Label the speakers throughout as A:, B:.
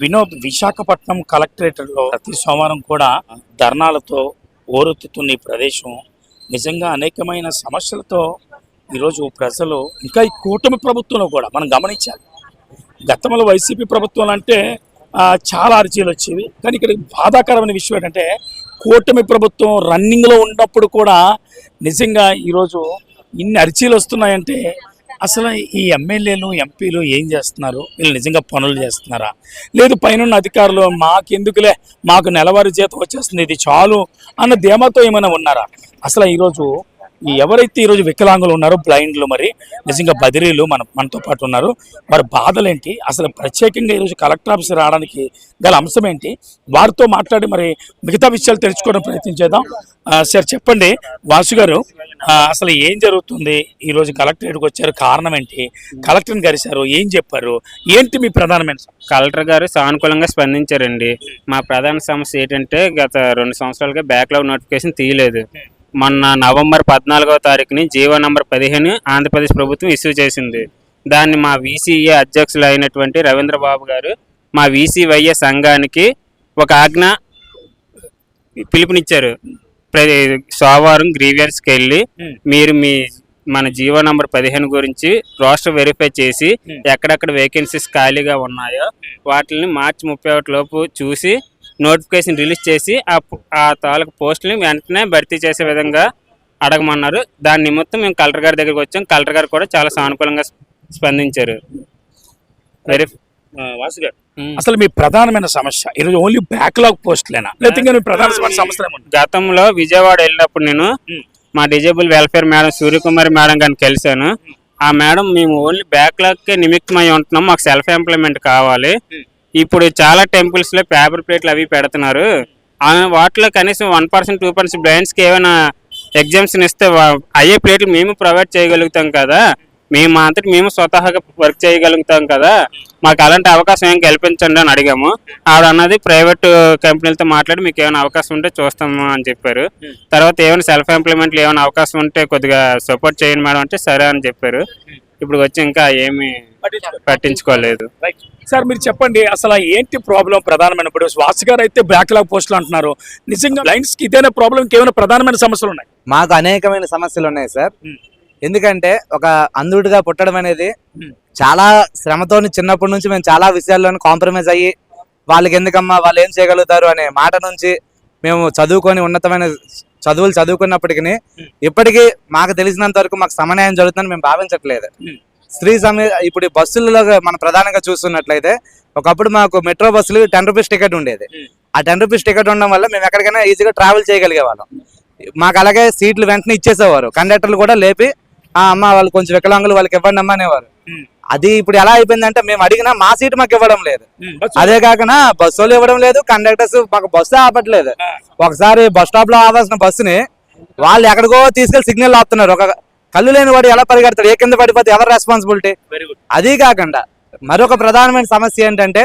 A: వినోద్ విశాఖపట్నం కలెక్టరేట్లో ప్రతి సోమవారం కూడా ధర్నాలతో ఓరెత్తుతున్న ఈ ప్రదేశం నిజంగా అనేకమైన సమస్యలతో ఈరోజు ప్రజలు ఇంకా ఈ కూటమి ప్రభుత్వంలో కూడా మనం గమనించాలి. గతంలో వైసీపీ ప్రభుత్వం అంటే చాలా అర్జీలు వచ్చేవి. కానీ ఇక్కడ బాధాకరమైన విషయం ఏంటంటే కూటమి ప్రభుత్వం రన్నింగ్లో ఉన్నప్పుడు కూడా నిజంగా ఈరోజు ఇన్ని అర్జీలు వస్తున్నాయంటే అసలు ఈ ఎమ్మెల్యేలు ఎంపీలు ఏం చేస్తున్నారు? వీళ్ళు నిజంగా పనులు చేస్తున్నారా? లేదు పైన అధికారులు మాకెందుకులే? మాకు నెలవారీ జీతం వచ్చేస్తుంది ఇది చాలు అన్న ధీమాతో ఏమైనా ఉన్నారా? అసలు ఈరోజు ఎవరైతే ఈరోజు వికలాంగులు ఉన్నారో బ్లైండ్లు మరి నిజంగా బదిరీలు మన మనతో పాటు ఉన్నారు. మరి బాధలేంటి? అసలు ప్రత్యేకంగా ఈరోజు కలెక్టర్ ఆఫీస్ రావడానికి గల అంశం ఏంటి? వారితో మాట్లాడి మరి మిగతా విషయాలు తెలుసుకోవడం ప్రయత్నించేద్దాం సార్ చెప్పండి. వాసు గారు అసలు ఏం జరుగుతుంది? ఈరోజు కలెక్టరేట్కి వచ్చారు. కారణం ఏంటి? కలెక్టర్ని కలిశారు. ఏం చెప్పారు? ఏంటి మీ ప్రధానమైన
B: కలెక్టర్ గారు సానుకూలంగా స్పందించారండి. మా ప్రధాన సమస్య ఏంటంటే గత రెండు సంవత్సరాలుగా బ్యాక్లాగ్ నోటిఫికేషన్ తీయలేదు. మొన్న నవంబర్ పద్నాలుగవ తారీఖుని జీవో నంబర్ పదిహేను ఆంధ్రప్రదేశ్ ప్రభుత్వం ఇష్యూ చేసింది దాన్ని మా వీసీఏ అధ్యక్షులు అయినటువంటి రవీంద్ర బాబు గారు మా వీసీవైఏ సంఘానికి ఒక ఆజ్ఞ పిలుపునిచ్చారు ప్రతి సోమవారం గ్రీవియర్స్కి వెళ్ళి. మీరు మీ మన జీవో నంబర్ పదిహేను గురించి రోస్టర్ వెరిఫై చేసి. ఎక్కడెక్కడ వేకెన్సీస్ ఖాళీగా ఉన్నాయో వాటిని మార్చి ముప్పై ఒకటి లోపు చూసి నోటిఫికేషన్ రిలీజ్ చేసి ఆ తాలూకు పోస్టుని వెంటనే భర్తీ చేసే విధంగా అడగమన్నారు. దాని నిమిత్తం మేము కలెక్టర్ గారి దగ్గరికి వచ్చాం. కలెక్టర్ గారు కూడా చాలా సానుకూలంగా స్ప- స్పందించారు. వెరిఫై
A: ఆ, వాసు గారు. అసలు మీ ప్రధానమైన సమస్య ఈరోజు ఓన్లీ బ్యాక్లాగ్ పోస్టులేనా? లేకపోతే ప్రధాన సమస్య
B: గతంలో విజయవాడ వెళ్ళినప్పుడు నేను. మా disable welfare madam Suryakumari madam గారిని కలిశాను. ఆ మేడం మేము ఓన్లీ బ్యాక్లాగ్కే నిమిత్తమై ఉంటున్నాం. మాకు సెల్ఫ్ ఎంప్లాయ్మెంట్ కావాలి. ఇప్పుడు చాలా టెంపుల్స్లో పేపర్ ప్లేట్లు అవి పెడుతున్నారు. వాటిలో కనీసం వన్ పర్సెంట్ టూ పర్సెంట్ బ్రాండ్స్కి ఏమైనా ఎగ్జామ్షన్ ఇస్తే అయ్యే ప్లేట్లు మేము ప్రొవైడ్ చేయగలుగుతాం కదా. మేము అంతటి మేము స్వతహాగా వర్క్ చేయగలుగుతాం కదా. మాకు అలాంటి అవకాశం ఏం కల్పించండి అని అడిగాము. ఆవిడ అన్నది ప్రైవేట్ కంపెనీలతో మాట్లాడి మీకు ఏమైనా అవకాశం ఉంటే చూస్తాము అని చెప్పారు. తర్వాత ఏమైనా సెల్ఫ్ ఎంప్లాయ్మెంట్లు ఏమైనా అవకాశం ఉంటే కొద్దిగా సపోర్ట్ చేయండి మేడం అంటే సరే అని చెప్పారు. ఇప్పుడు వచ్చి ఇంకా ఏమీ పట్టించుకోలేదు.
A: సార్ మీరు చెప్పండి అసలు ఏంటి ప్రాబ్లం ప్రధానమైన? ఇప్పుడు వాసు గారు అయితే బ్యాక్లాగ్ పోస్టులు అంటున్నారు. నిజంగా లైన్స్కి ఇదేనా ప్రాబ్లం ఇంకేమైనా ప్రధానమైన సమస్యలు ఉన్నాయి?
C: మాకు అనేకమైన సమస్యలు ఉన్నాయి సార్
A: మ్మ్.
C: ఎందుకంటే ఒక అంధుడిగా పుట్టడం అనేది
A: మ్మ్.
C: చాలా శ్రమతోని చిన్నప్పటి నుంచి మేము చాలా విషయాల్లోనూ కాంప్రమైజ్ అయ్యి వాళ్ళకి ఎందుకమ్మా వాళ్ళు ఏం చేయగలుగుతారు అనే మాట నుంచి మేము చదువుకొని ఉన్నతమైన చదువులు చదువుకున్నప్పటికీ ఇప్పటికీ మాకు తెలిసినంత వరకు మాకు సమన్యాయం జరుగుతుందని మేము భావించట్లేదు. స్త్రీ సమయ ఇప్పుడు బస్సులలో మనం ప్రధానంగా చూస్తున్నట్లయితే ఒకప్పుడు మాకు మెట్రో బస్సులు టెన్ రూపీస్ టికెట్ ఉండేది. ఆ టెన్ రూపీస్ టికెట్ ఉండడం వల్ల మేము ఎక్కడికైనా ఈజీగా ట్రావెల్ చేయగలిగే వాళ్ళం మాకు అలాగే సీట్లు వెంటనే ఇచ్చేసేవారు కండక్టర్లు కూడా లేపి ఆ అమ్మ వాళ్ళు కొంచెం వికలాంగులు వాళ్ళకి ఇవ్వండి అమ్మా అనేవారు. అది ఇప్పుడు ఎలా అయిపోయిందంటే మేము అడిగినా మా సీట్ మాకు ఇవ్వడం లేదు. అదే కాకుండా బస్సు వాళ్ళు ఇవ్వడం లేదు కండక్టర్స్ మాకు బస్సు ఆపట్లేదు. ఒకసారి బస్ స్టాప్లో ఆవాల్సిన బస్సుని వాళ్ళు ఎక్కడికో తీసుకెళ్ళి సిగ్నల్ ఆపుతున్నారు. ఒక కళ్ళు లేని వాడు ఎలా పరిగెడతాడు? ఏ కింద పడిపోతే ఎవరు రెస్పాన్సిబిలిటీ అది కాకుండా మరొక ప్రధానమైన సమస్య ఏంటంటే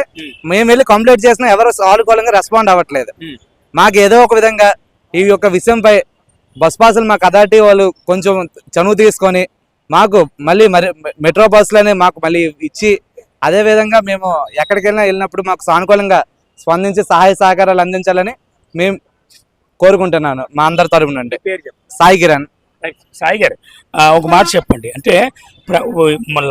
A: మ్మ్.
C: వెళ్ళి కంప్లైంట్ చేసినా ఎవరు సానుకూలంగా రెస్పాండ్ అవ్వట్లేదు. మాకు ఏదో ఒక విధంగా ఈ యొక్క విషయంపై బస్ పాసులు మాకు అథారిటీ వాళ్ళు కొంచెం చనువు తీసుకొని మాకు మళ్ళీ మరి మెట్రో బస్సులని మాకు మళ్ళీ ఇచ్చి అదే విధంగా మేము ఎక్కడికైనా వెళ్ళినప్పుడు మాకు సానుకూలంగా స్పందించి సహాయ సహకారాలు అందించాలని మేము కోరుకుంటున్నాను మా అందరి తరపు నుండి.
A: పేరు చెప్పండి.
C: సాయి కిరణ్.
A: సాయి గారు ఒక మాట చెప్పండి. అంటే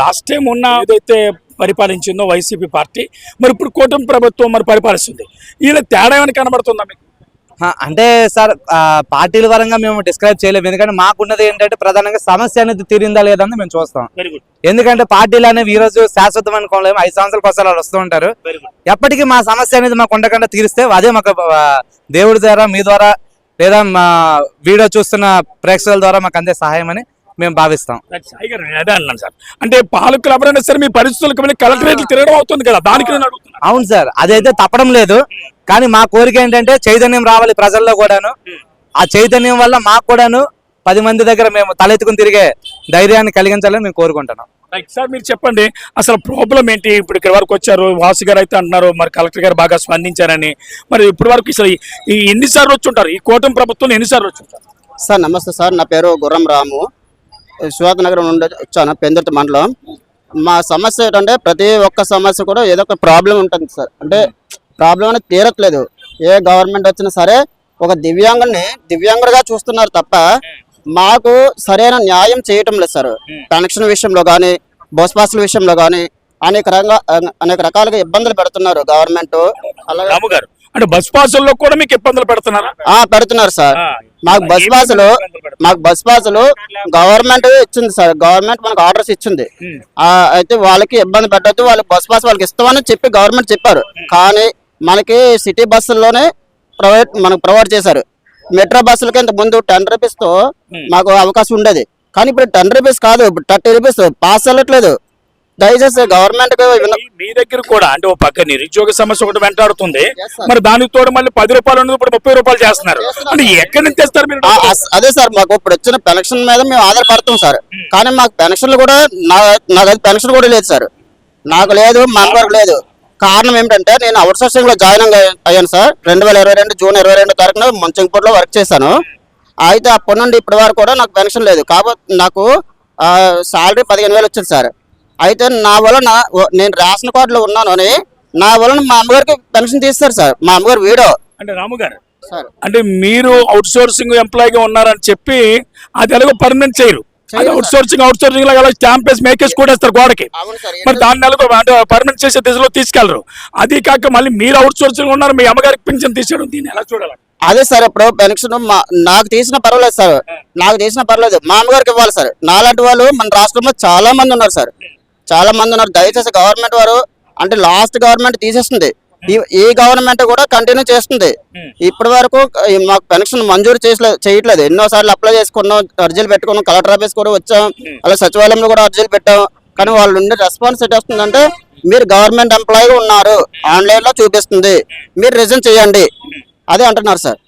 A: లాస్ట్ టైం ఉన్న ఏదైతే పరిపాలించిందో వైసీపీ పార్టీ మరి ఇప్పుడు కూటమి ప్రభుత్వం మరి పరిపాలిస్తుంది. వీళ్ళ తేడా ఏమైనా కనబడుతుందా మీకు?
C: అంటే సార్ పార్టీల పరంగా మేము డిస్క్రైబ్ చేయలేము. ఎందుకంటే మాకున్నది ఏంటంటే ప్రధానంగా సమస్య అనేది తీరిందా లేదా అని మేము చూస్తాం. ఎందుకంటే పార్టీలు అనేవి ఈ రోజు శాశ్వతం అనుకోలేము. ఐదు సంవత్సరాలకు ఒకసారి వాళ్ళు వస్తూ ఉంటారు. ఎప్పటికీ మా సమస్య అనేది మాకు ఉండకుండా తీరిస్తే అదే మాకు దేవుడి ద్వారా మీ ద్వారా లేదా మా వీడియో చూస్తున్న ప్రేక్షకుల ద్వారా మాకు అందే సహాయం అని మేము భావిస్తాం.
A: అదే అన్నాను సార్ అంటే పాలకులు ఎవరైనా సరే మీ పరిస్థితులకు వెళ్ళి కలెక్టరేట్లు తిరగడం అవుతుంది కదా దానికి నేను అడుగుతున్నాను
C: అవును సార్ అదైతే తప్పడం లేదు. కానీ మా కోరిక ఏంటంటే చైతన్యం రావాలి ప్రజల్లో కూడాను. ఆ చైతన్యం వల్ల మాకు కూడాను పది మంది దగ్గర మేము తలెత్తుకుని తిరిగే ధైర్యాన్ని కలిగించాలని మేము కోరుకుంటున్నాం.
A: సార్ మీరు చెప్పండి అసలు ప్రాబ్లం ఏంటి? ఇప్పుడు ఇక్కడ వరకు వచ్చారు వాసు గారు అయితే అంటున్నారు మరి కలెక్టర్ గారు బాగా స్పందించారని. మరి ఇప్పటి వరకు అసలు ఎన్నిసార్లు వచ్చి ఉంటారు? ఈ కూటమి ప్రభుత్వం ఎన్నిసార్లు వచ్చి ఉంటారు?
D: సార్ నమస్తే సార్ నా పేరు గుర్రం రాము. శివాత్ నగరం నుండి వచ్చాను పెందుర్తి మండలం. మా సమస్య ఏంటంటే ప్రతి ఒక్క సమస్య కూడా ఏదో ఒక ప్రాబ్లం ఉంటుంది సార్. అంటే ప్రాబ్లం అనేది తీరట్లేదు. ఏ గవర్నమెంట్ వచ్చినా సరే ఒక దివ్యాంగుని దివ్యాంగుడిగా చూస్తున్నారు తప్ప మాకు సరైన న్యాయం చేయటం లేదు సార్. కనెక్షన్ విషయంలో కానీ బస్ పాసుల విషయంలో కానీ అనేక రంగా అనేక రకాలుగా ఇబ్బందులు పెడుతున్నారు గవర్నమెంట్. అలాగే
A: గారు అంటే బస్ పాసుల్లో కూడా మీకు ఇబ్బందులు పెడుతున్నారా?
D: ఆ, పెడుతున్నారు సార్. మాకు బస్ పాసులు మాకు బస్ పాసులు గవర్నమెంట్ ఇచ్చింది సార్. గవర్నమెంట్ మనకు ఆర్డర్స్ ఇచ్చింది. అయితే వాళ్ళకి ఇబ్బంది పెట్టద్దు. వాళ్ళకి బస్ పాస్ వాళ్ళకి ఇస్తామని చెప్పి గవర్నమెంట్ చెప్పారు. కానీ మనకి సిటీ బస్సుల్లోనే ప్రొవైడ్ మనకు ప్రొవైడ్ చేశారు. మెట్రో బస్సులకి ఇంత ముందు టెన్ రూపీస్తో మాకు అవకాశం ఉండేది. కానీ ఇప్పుడు టెన్ రూపీస్ కాదు. Thirty rupees. పాస్ వెళ్ళట్లేదు దయచేసి గవర్నమెంట్
A: మీ- దగ్గర కూడా అంటే ఓ పక్క నిరుద్యోగ సమస్య ఒకటి వెంటాడుతుంది. మరి దానికి తోడు మళ్ళీ పది రూపాయలు ఉన్నది ఇప్పుడు ముప్పై రూపాయలు చేస్తున్నారు. అంటే ఎక్కడి నుంచి తెస్తారు మీరు?
D: అదే సార్ మాకు ఇప్పుడు వచ్చిన పెన్షన్ మీద మేము ఆధారపడతాం సార్. కానీ మాకు పెన్షన్లు కూడా నాకు పెన్షన్ కూడా లేదు సార్. నాకు లేదు మా లేదు. కారణం ఏమిటంటే నేను అవుట్ సోర్సింగ్లో జాయిన్ అయ్య- అయ్యాను సార్. రెండు వేల ఇరవై రెండు జూన్ ఇరవై రెండు తారీఖున మంచంపూడిలో వర్క్ చేశాను. అయితే అప్పటి నుండి ఇప్పటి వరకు కూడా నాకు పెన్షన్ లేదు. కాబట్టి నాకు శాలరీ పదిహేను వేలు వచ్చింది సార్. అయితే నా వలన నేను రేషన్ కార్డులో ఉన్నాను అని నా వలన మా అమ్మగారికి పెన్షన్ తీస్తారు సార్. మా అమ్మగారు వీడో
A: అంటే రాము గారు
D: సార్.
A: అంటే మీరు అవుట్ సోర్సింగ్ ఎంప్లాయీగా ఉన్నారని చెప్పి అది ఎలాగో పర్మనెంట్ చేయరు. అది అవుట్ సోర్సింగ్ అవుట్ సోర్సింగ్ లాగా స్టాంప్ వేసి మేకేసి గోడకి. మరి దాన్ని ఎలాగో అంటే పర్మనెంట్ చేసే దిశలో తీసుకెళ్ళరు అది కాక మళ్ళీ మీరు అవుట్ సోర్సింగ్ ఉన్నారు మీ అమ్మగారికి పింఛన్ తీసేయడం దీన్ని ఎలా చూడాలి?
D: అదే సార్ ఇప్పుడు పెన్షన్ నాకు తీసిన పర్వాలేదు సార్. నాకు తీసిన పర్వాలేదు. మా అమ్మగారికి ఇవ్వాలి సార్. నాలాంటి వాళ్ళు మన రాష్ట్రంలో చాలా మంది ఉన్నారు సార్. చాలా మంది ఉన్నారు. దయచేసి గవర్నమెంట్ వారు అంటే లాస్ట్ గవర్నమెంట్ తీసేస్తుంది. ఈ- గవర్నమెంట్ కూడా కంటిన్యూ చేస్తుంది. ఇప్పటి వరకు మాకు పెన్షన్ మంజూరు చేయట్లేదు. ఎన్నో సార్లు అప్లై చేసుకున్నాం అర్జీలు పెట్టుకున్నాం కలెక్టర్ ఆఫీస్ కూడా వచ్చాం. అలా సచివాలయంలో కూడా అర్జీలు పెట్టాం. కానీ వాళ్ళు ఉండే రెస్పాన్స్ ఎట్ వస్తుందంటే మీరు గవర్నమెంట్ ఎంప్లాయీ ఉన్నారు. ఆన్లైన్లో చూపిస్తుంది. మీరు రిజైన్ చేయండి. అదే అంటున్నారు సార్.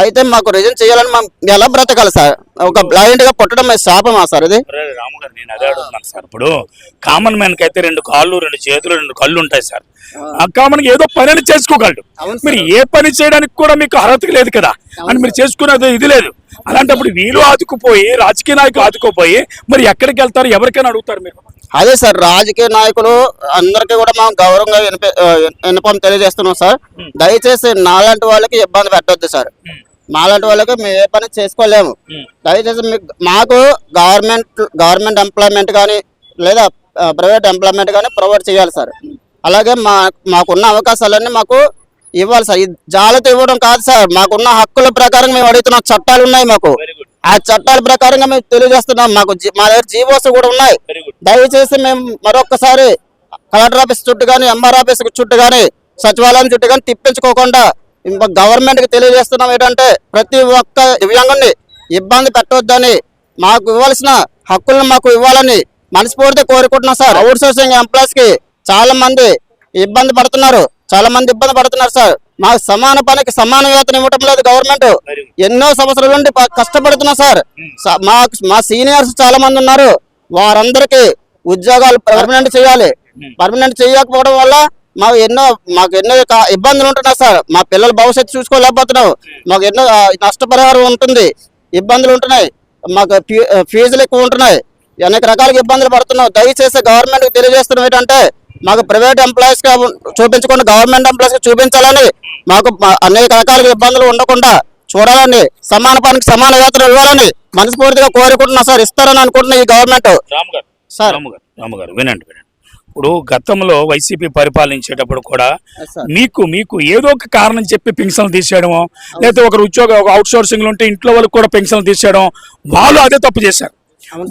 D: అయితే మాకు రిజైన్ చేయాలని మనం ఎలా బ్రతకాలి సార్? ఒక బ్లైండ్గా పుట్టడం శాపమా సార్ ఇది?
A: అరే రాము గారు నేను అదే అడుగుతున్నాను సార్. ఇప్పుడు కామన్ మ్యాన్కి అయితే రెండు కాళ్ళు రెండు చేతులు రెండు కళ్ళు ఉంటాయి సార్. ఆ. కామన్ ఏదో పని అని చేసుకోగలడు. మీరు ఏ పని చేయడానికి కూడా మీకు అర్హత లేదు కదా. అని మీరు చేసుకునేది ఇది లేదు. అలాంటప్పుడు వీళ్ళు ఆదుకుపోయి రాజకీయ నాయకులు ఆదుకుపోయి మరి ఎక్కడికి వెళ్తారు? ఎవరికైనా అడుగుతారు మీరు?
D: అదే సార్ రాజకీయ నాయకులు అందరికీ కూడా మనం గౌరవంగా వినిపి- తెలియజేస్తున్నాం సార్. దయచేసి నాలాంటి వాళ్ళకి ఇబ్బంది పెట్టొద్దు సార్. మాలాంటి వాళ్ళకి మేము ఏ పని చేసుకోలేము. దయచేసి మీకు గవర్నమెంట్ గవర్నమెంట్ ఎంప్లాయ్మెంట్ కానీ లేదా ప్రైవేట్ ఎంప్లాయ్మెంట్ కానీ ప్రొవైడ్ చేయాలి సార్. అలాగే మా మాకున్న అవకాశాలన్నీ మాకు ఇవ్వాలి సార్. జాలతో ఇవ్వడం కాదు సార్. మాకున్న హక్కుల ప్రకారం మేము అడుగుతున్నాం. చట్టాలు ఉన్నాయి మాకు ఆ చట్టాల ప్రకారంగా మేము తెలియజేస్తున్నాం. మాకు మా దగ్గర జీవోస్ కూడా ఉన్నాయి. దయచేసి మేము మరొకసారి కలెక్టర్ ఆఫీస్ చుట్టూ కానీ ఎంఆర్ ఆఫీస్ చుట్టూ కానీ సచివాలయం చుట్టూ కానీ తిప్పించుకోకుండా గవర్నమెంట్కి తెలియజేస్తున్నాం ఏంటంటే ప్రతి ఒక్క దివ్యాంగుని ఇబ్బంది పెట్టవద్దని మాకు ఇవ్వాల్సిన హక్కులను మాకు ఇవ్వాలని మనస్ఫూర్తి కోరుకుంటున్నాం సార్. అవుట్ సోర్సింగ్ ఎంప్లాయీస్కి చాలా మంది ఇబ్బంది పడుతున్నారు. చాలా మంది ఇబ్బంది పడుతున్నారు సార్. మాకు సమాన పనికి సమాన వేతనం ఇవ్వటం లేదు గవర్నమెంట్. ఎన్నో సంవత్సరాల నుండి కష్టపడుతున్నాం సార్. స- మా మా సీనియర్స్ చాలా మంది ఉన్నారు. వారందరికీ ఉద్యోగాలు పర్మనెంట్ చేయాలి. పర్మనెంట్ చేయకపోవడం వల్ల మాకు ఎన్నో మాకు ఎన్నో ఇబ్బందులు ఉంటున్నాయి సార్. మా పిల్లల భవిష్యత్తు చూసుకోలేకపోతున్నాం. మాకు ఎన్నో నష్టపరిహారం ఉంటుంది. ఇబ్బందులు ఉంటున్నాయి. మాకు ఫీజులు ఎక్కువ ఉంటున్నాయి. అనేక రకాలుగా ఇబ్బందులు పడుతున్నాం. దయచేసి గవర్నమెంట్కి తెలియజేస్తున్నాం ఏంటంటే మాకు ప్రైవేట్ ఎంప్లాయీస్గా చూపించకుండా గవర్నమెంట్ ఎంప్లాయీస్గా చూపించాలని మాకు అనేక రకాలుగా ఇబ్బందులు ఉండకుండా చూడాలని సమాన పనికి సమాన వేతనం ఇవ్వాలని మనస్ఫూర్తిగా కోరుకుంటున్నా సార్. ఇస్తారని అనుకుంటున్నా ఈ గవర్నమెంట్. సార్.
A: రాము గారు రాము గారు వినండి వినండి. ఇప్పుడు గతంలో వైసీపీ పరిపాలించేటప్పుడు కూడా. మీకు మీకు ఏదో ఒక కారణం చెప్పి పెన్షన్లు తీసేయడమో లేదా ఒకరు ఉద్యోగ ఒక అవుట్ సోర్సింగ్ ఉంటే ఇంట్లో వాళ్ళకి కూడా పెన్షన్లు తీసేయడం వాళ్ళు అదే తప్పు చేశారు.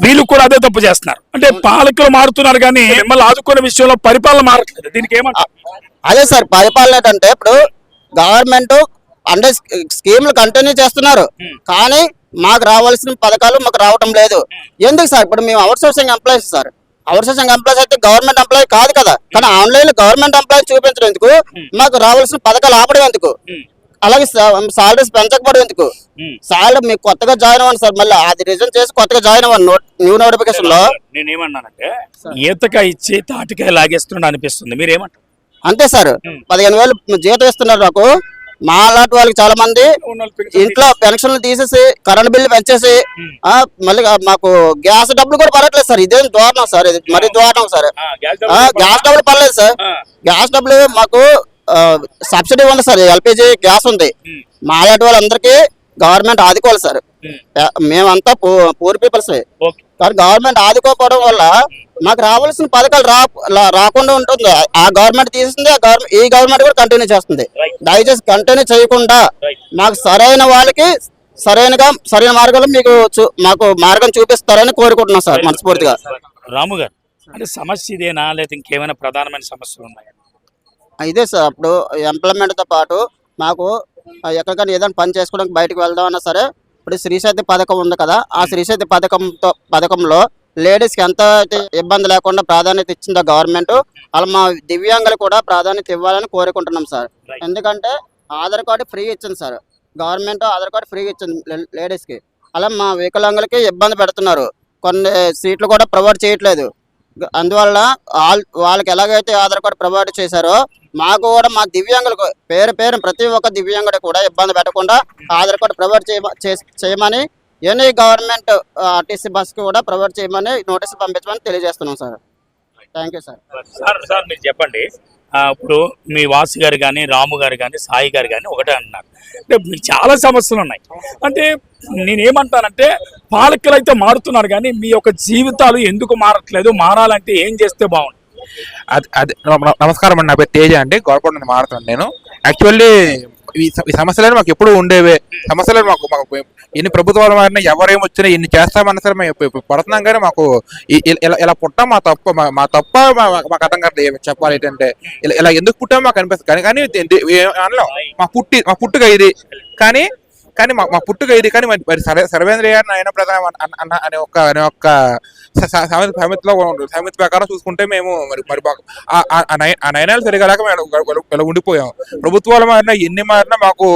A: వీళ్ళు కూడా అదే తప్పు చేస్తున్నారు. అంటే పాలకులు మారుతున్నారు కానీ మిమ్మల్ని ఆదుకునే విషయంలో పరిపాలన మారట్లేదు. దీనికి ఏమంటారు?
D: అదే సార్ పరిపాలన ఏంటంటే ఇప్పుడు గవర్నమెంట్ అంటే స్కీమ్లు కంటిన్యూ చేస్తున్నారు. కానీ మాకు రావాల్సిన పథకాలు మాకు రావటం లేదు. ఎందుకు సార్? ఇప్పుడు మేము outsourcing employees sir. Outsourcing employees అయితే గవర్నమెంట్ ఎంప్లాయీ కాదు కదా. కానీ ఆన్లైన్లో గవర్నమెంట్ ఎంప్లాయీ చూపించడం మాకు రావాల్సిన పథకాలు ఆపడం ఎందుకు? అలాగే సాలరీస్ పెంచకపోవడం ఎందుకు? సాలరీ మీకు కొత్తగా జాయిన్ అవ్వండి సార్. మళ్ళీ అది రిజైన్ చేసి కొత్తగా జాయిన్ అవ్వండి. న్యూ నోటిఫికేషన్లో.
A: నేను ఏమన్నానంటే ఈతకాయ ఇచ్చి తాటికాయ లాగేస్తున్నాడు అనిపిస్తుంది. మీరేమంటారు?
D: అంతే సార్. పదిహేను వేలు జీతం ఇస్తున్నారు నాకు. మా లాంటి వాళ్ళకి చాలా మంది ఇంట్లో పెన్షన్లు తీసేసి కరెంట్ బిల్లు పెంచేసి మళ్ళీ మాకు గ్యాస్ డబ్బులు కూడా పడట్లేదు సార్. ఇదేం దారుణం సార్. ఇది మరీ దారుణం సార్.
A: గ్యాస్ డబ్బులు
D: పడలేదు సార్. గ్యాస్ డబ్బులు మాకు సబ్సిడీ ఉంది సార్. ఎల్పిజి గ్యాస్ ఉంది. మా లాంటి వాళ్ళందరికీ గవర్నమెంట్ ఆదుకోవాలి సార్. మేమంతా పూర్ పీపుల్స్. కానీ గవర్నమెంట్ ఆదుకోకపోవడం వల్ల మాకు రావాల్సిన పథకాలు రాకుండా ఉంటుంది. ఆ గవర్నమెంట్ తీసింది ఆ గవర్నమెంట్ ఈ గవర్నమెంట్ కూడా కంటిన్యూ చేస్తుంది. దయచేసి కంటిన్యూ చేయకుండా మాకు సరైన వాళ్ళకి సరైనగా సరైన మార్గంలో మీకు మాకు మార్గం చూపిస్తారని కోరుకుంటున్నాం సార్ మనస్ఫూర్తిగా.
A: రాము గారు అంటే సమస్య ఇదేనా? లేదా ఇంకేమైనా ప్రధానమైన సమస్యలు ఉన్నాయా?
D: ఇదే సార్ అప్పుడు ఎంప్లాయ్మెంట్తో పాటు మాకు ఎక్కడికైనా ఏదైనా పని చేసుకోవడానికి బయటకు వెళ్దామన్నా సరే ఇప్పుడు శ్రీశక్తి పథకం ఉంది కదా ఆ శ్రీశక్తి పథకంతో పథకంలో లేడీస్కి ఎంత అయితే ఇబ్బంది లేకుండా ప్రాధాన్యత ఇచ్చిందో గవర్నమెంట్ అలా మా దివ్యాంగులు కూడా ప్రాధాన్యత ఇవ్వాలని కోరుకుంటున్నాం సార్. ఎందుకంటే ఆధార్ కార్డు ఫ్రీ ఇచ్చింది sir. Government Aadhaar card free ఇచ్చింది లేడీస్కి అలా మా వికలాంగులకి ఇబ్బంది పెడుతున్నారు. కొన్ని సీట్లు కూడా ప్రొవైడ్ చేయట్లేదు. అందువల్ల వాళ్ళ వాళ్ళకి ఎలాగైతే ఆధార్ కార్డు ప్రొవైడ్ చేశారో మాకు కూడా మా దివ్యాంగులకు పేరు పేరు ప్రతి ఒక్క దివ్యాంగుడు కూడా ఇబ్బంది పెట్టకుండా ఆధార్ కార్డు ప్రొవైడ్ చేయమని ఎనీ గవర్నమెంట్ ఆర్టీసీ బస్కి కూడా ప్రొవైడ్ చేయమని నోటీస్ పంపించమని తెలియజేస్తున్నాం sir. Thank you sir
A: sir sir మీరు చెప్పండి. ఇప్పుడు మీ వాసు గారు కానీ రాము గారు కానీ సాయి గారు కానీ ఒకటే అంటున్నారు. అంటే మీకు చాలా సమస్యలు ఉన్నాయి. అంటే నేనేమంటానంటే పాలకులు అయితే మారుతున్నారు కానీ మీ యొక్క జీవితాలు ఎందుకు మారట్లేదు? మారాలంటే ఏం చేస్తే బాగుంటుంది
E: అది అది నమ- నమస్కారం అండి. నా పేరు తేజ అండి. గోల్కొండ నుంచి మారుతాను నేను. యాక్చువల్లీ ఈ స- ఈ సమస్యలు మాకు ఎప్పుడు ఉండేవే. సమస్యలు మాకు మాకు ఎన్ని ప్రభుత్వాలు మారినా ఎవరేం వచ్చినా ఎన్ని చేస్తామన్నా సరే మేము పడుతున్నాం కానీ మాకు ఇలా ఇలా పుట్టాం మా తప్ప మా- తప్ప మా- మాకు అర్థం కాదు చెప్పాలి ఏంటంటే. ఇలా ఇలా ఎందుకు పుట్టాం మాకు అనిపిస్తుంది. కానీ కానీ అనలేం. మా పుట్టి మా పుట్టుక ఇది. కానీ కానీ మా మా పుట్టుక ఇది కానీ మరి సర్వేంద్ర గారిని ఆయన ప్రధాన అన్న- అనే ఒక అనే ఒక సామెత సామెతలో సామెత ప్రకారం చూసుకుంటే మేము మరి మరి ఆ- నయనాలు సరిగా లేక మేము ఉండిపోయాం. ప్రభుత్వాలు మారినా ఎన్ని మారినా మాకు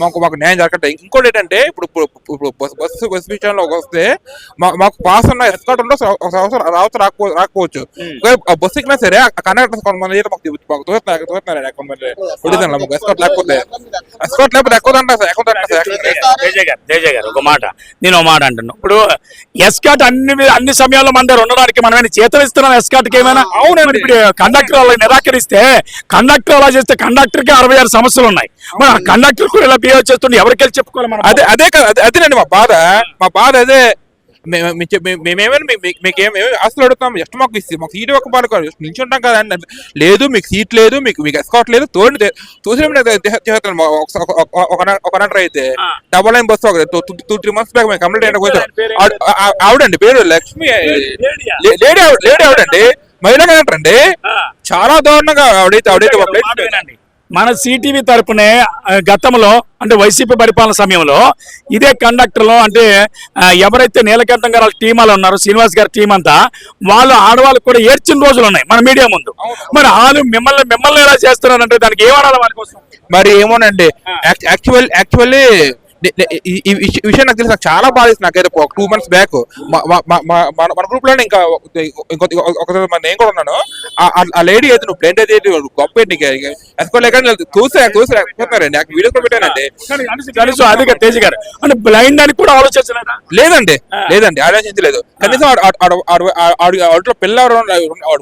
E: మాకు మాకు న్యాయం జరగట్లేదు ఇంకోటి ఏంటంటే ఇప్పుడు ఇప్పుడు బస్సు బస్సు బస్సు విషయంలో వస్తే మాకు పాస్ ఉన్న ఎస్కాట్ ఉండో ఒక సంవత్సరం రావచ్చు రాకపో రాకపోవచ్చు. ఆ బస్సు ఎక్కినా సరే ఆ కండక్టర్ కొంతమంది మాకు మాకు తోస్తున్నారు కొంతమంది ఒడిదన్న మాకు ఎస్కాట్ లేకపోతే. ఎస్కాట్ లేకపోతే ఎక్కువ
A: గారు ఒక మాట. నేను ఒక మాట అంటున్నాను ఇప్పుడు ఎస్కాట్ అన్ని అన్ని సమయాల్లో మన దగ్గర ఉండడానికి మనం ఏమైనా జీతం ఇస్తున్నాం ఎస్కాట్కి ఏమైనా? అవునండి. ఇప్పుడు కండక్టర్ అలా నిరాకరిస్తే కండక్టర్ అలా చేస్తే కండక్టర్కి అరవై ఆరు సమస్యలు ఉన్నాయి. మరి ఆ కండక్టర్ కూడా బిహేవ్ చేస్తుండే ఎవరికెళ్ళి చెప్పుకోవాలి మనం?
E: అదే అదే అదేనండి మా బాధ. మా బాధ అదే మేమేమైనా మీ- మీ- మీకు ఏమి ఆస్తులు అడుగుతాం జస్ట్ మాకు ఇస్తే మాకు సీట్ ఒక పాలు కాదు నిల్చుంటాం కదా అంటే, లేదు మీకు సీట్ లేదు మీకు మీకు ఎస్కాట్ లేదు తోడు ఒక నటర్ అయితే. డబల్ లైన్ బస్సు ఒక టూ త్రీ మంత్స్ బ్యాక్ మేము కంప్లీట్ అయిన ఆవిడండి పేరు లక్ష్మి లేడీ ఆవిడ లేడీ ఆవిడండి మహిళా అండి
A: ఆ.
E: చాలా దారుణంగా ఆవిడైతే ఆవిడైతే.
A: మన సిటీవీ తరపునే గతంలో అంటే వైసీపీ పరిపాలన సమయంలో ఇదే కండక్టర్లో అంటే ఎవరైతే నీలకంఠం గారు వాళ్ళ టీం వాళ్ళు ఉన్నారో శ్రీనివాస్ గారి టీం అంతా వాళ్ళు ఆడవాళ్ళు కూడా ఏడ్చిన రోజులు ఉన్నాయి మన మీడియా ముందు. మరి వాళ్ళు మిమ్మల్ని మిమ్మల్ని ఎలా చేస్తున్నారంటే దానికి ఏమనాలి వాళ్ళ కోసం?
E: మరి ఏమోనండి. యాక్చువల్ యాక్చువల్లీ ఈ ఈ విష- విషయం నాకు తెలిసి నాకు చాలా బాధ నాకైతే ఒక టూ మంత్స్ బ్యాక్ మన గ్రూప్లోనే ఇంకా ఒక నేను కూడా ఉన్నాను. ఆ- లేడీ అయితే నువ్వు బ్లెండ్ అయితే గొప్ప ఎసుకోలేక చూసా చూసా చూస్తున్నారండి నాకు వీడియోస్ కూడా పెట్టానండి.
A: అదే తేజ్ గారు అంటే బ్లైండ్ అని కూడా ఆలోచించలేదా?
E: లేదండి. లేదండి ఆలోచించలేదు. కనీసం ఆడ- ఆడ- ఆడ- ఆడ- ఆడ- ఆడ- ఆవిడలో పిల్ల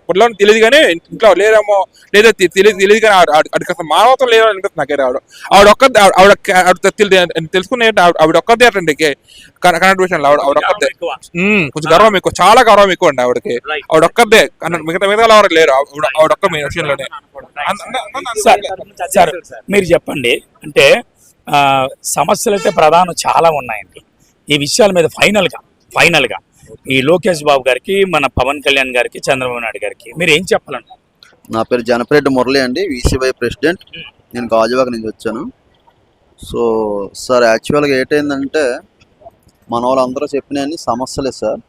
E: పిల్లని తెలియదు కానీ ఇంట్లో లేదేమో లేదా తెలియదు తెలియదు కానీ ఆవిడ ఆవిడ- ఆవిడకి అసలు మానవతం లేదు అనిపిస్తుంది నాకైతే ఆవిడ ఆవిడ ఒక్క ఆవిడ ఆవిడ తెలుసుకునే ఆవిడ ఒక్కదే అండి కన్నడ విషయంలో ఆవిడ ఆవిడ ఒక్కదే కొంచెం గర్వం ఎక్కువ. చాలా గర్వం ఎక్కువ అండి ఆవిడకి. ఆవిడ ఒక్కదే కన్నడ- మిగతా మిగతా వాళ్ళు ఎవరు లేరు. ఆవిడ ఆవిడ ఒక్క మీ విషయంలోనే.
A: సార్ సార్ మీరు చెప్పండి. అంటే ఆ, సమస్యలు అయితే ప్రధానం చాలా ఉన్నాయండి. ఈ విషయాల మీద ఫైనల్గా ఫైనల్గా ఈ లోకేష్ బాబు గారికి మన పవన్ కళ్యాణ్ గారికి చంద్రబాబు నాయుడు గారికి మీరు ఏం చెప్పాలండి
F: నా పేరు జనపరెడ్డి మురళి అండి. VCY president. నేను గాజువాక నుంచి వచ్చాను. సో సార్ యాక్చువల్గా ఏంటంటే మన వాళ్ళందరూ చెప్పినవన్నీ సమస్యలే సార్.